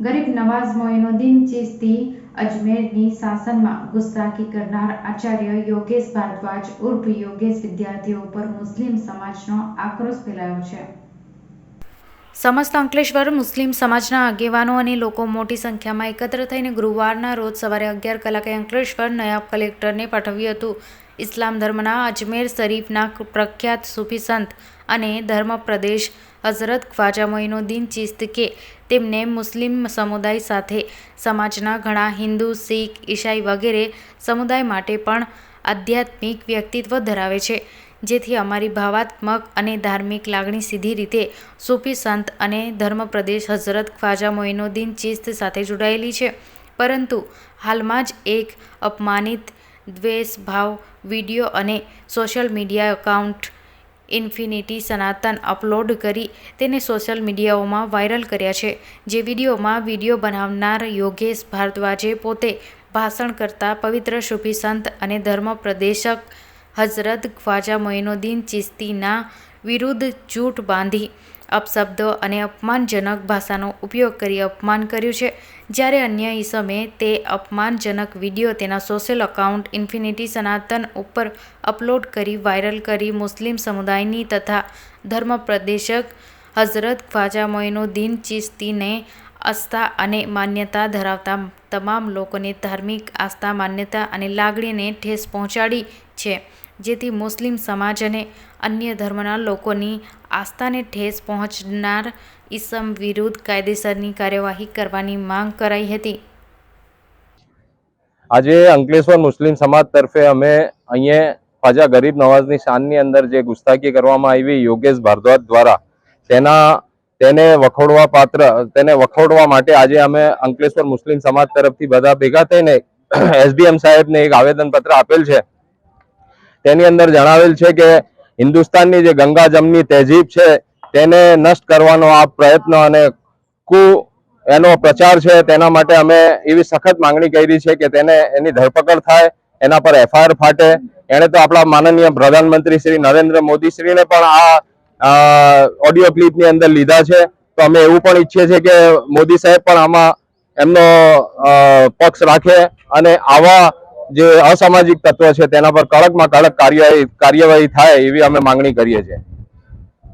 ગરીબ નવાઝ મોઇનુદ્દીન ચિશ્તી અજમેરની શાસનમાં ગુસ્તાખી કરનાર આચાર્ય યોગેશ ભારદ્વાજ ઉર્ફ યોગેશ વિદ્યાર્થીઓ ઉપર મુસ્લિમ સમાજનો આક્રોશ ફેલાયો છે. સમસ્ત અંકલેશ્વર મુસ્લિમ સમાજના આગેવાનો અને લોકો મોટી સંખ્યામાં એકત્ર થઈને ગુરુવારના રોજ સવારે અગિયાર કલાકે અંકલેશ્વર નાયબ કલેક્ટરને પાઠવ્યું હતું. ઇસ્લામ ધર્મના અજમેર શરીફના પ્રખ્યાત સૂફી સંત અને ધર્મ પ્રદેશ હઝરત ખ્વાજા મોઇનુદ્દીન ચિસ્તકે તેમને મુસ્લિમ સમુદાય સાથે સમાજના ઘણા હિન્દુ, શીખ, ઈસાઈ વગેરે સમુદાય માટે પણ આધ્યાત્મિક વ્યક્તિત્વ ધરાવે છે, જેથી અમારી ભાવાત્મક અને ધાર્મિક લાગણી સીધી રીતે સૂફી સંત અને ધર્મપ્રદેશ હઝરત ખ્વાજા મોઇનુદ્દીન ચિસ્ત સાથે જોડાયેલી છે. પરંતુ હાલમાં જ એક અપમાનિત દ્વેષ ભાવ વીડિયો અને સોશિયલ મીડિયા એકાઉન્ટ ઇન્ફિનિટી સનાતન અપલોડ કરી તેને સોશિયલ મીડિયાઓમાં વાયરલ કર્યા છે. જે વિડીયોમાં વીડિયો બનાવનાર યોગેશ ભારદ્વાજે પોતે ભાષણ કરતા પવિત્ર સૂફી સંત અને ધર્મ પ્રદેશક હઝરત ખ્વાજા મોઇનુદ્દીન ચિશ્તીના વિરુદ્ધ જૂઠ બાંધી અપશબ્દો અને અપમાનજનક ભાષાનો ઉપયોગ કરી અપમાન કર્યું છે. જ્યારે અન્ય ઈસમે તે અપમાનજનક વીડિયો તેના સોશિયલ એકાઉન્ટ ઇન્ફિનિટી સનાતન ઉપર અપલોડ કરી વાયરલ કરી મુસ્લિમ સમુદાયની તથા ધર્મ પ્રદેશક હઝરત ખ્વાજા મોઇનુદ્દીન ચિસ્તીને આસ્થા અને માન્યતા ધરાવતા તમામ લોકોને ધાર્મિક આસ્થા, માન્યતા અને લાગણીને ઠેસ પહોંચાડી છે. જેથી મુસ્લિમ સમાજ અને અન્ય ધર્મના લોકોની આસ્થાને ઠેસ પહોંચનાર ઇસમ વિરુદ્ધ કાયદેસરની કાર્યવાહી કરવાની માંગ કરાઈ હતી. આજે અંકલેશ્વર મુસ્લિમ સમાજ તરફે અમે અહીંયા ખ્વાજા ગરીબ નવાઝની શાનની અંદર જે ગુસ્તાખી કરવામાં આવી યોગેશ ભારદ્વાજ દ્વારા, તેના, તેને વખોડવા પાત્ર, તેને વખોડવા માટે આજે અમે અંકલેશ્વર મુસ્લિમ સમાજ તરફથી બધા ભેગા થઈને એસડીએમ સાહેબને એક આવેદનપત્ર આપેલ છે. તેની અંદર જણાવેલ છે કે હિન્દુસ્તાનની જે ગંગા જમની તહેજીબ છે, તેને નષ્ટ કરવાનો આ પ્રયત્ન અને કુ એનો પ્રચાર છે, તેના માટે અમે એવી સખત માંગણી કરી છે કે તેને એની ધરપકડ થાય, એના પર એફઆઈઆર ફાટે. એણે તો આપણા માનનીય પ્રધાનમંત્રી શ્રી નરેન્દ્ર મોદી શ્રીને પણ આ ઓડિયો ક્લિપની અંદર લીધા છે. તો અમે એવું પણ ઈચ્છીએ છીએ કે મોદી સાહેબ પણ આમાં એમનો પક્ષ રાખે અને આવા જે અસામાજિક તત્વો છે તેના પર કડકમાં કડક કાર્યવાહી કાર્યવાહી થાય એવી અમે માંગણી કરીએ છીએ.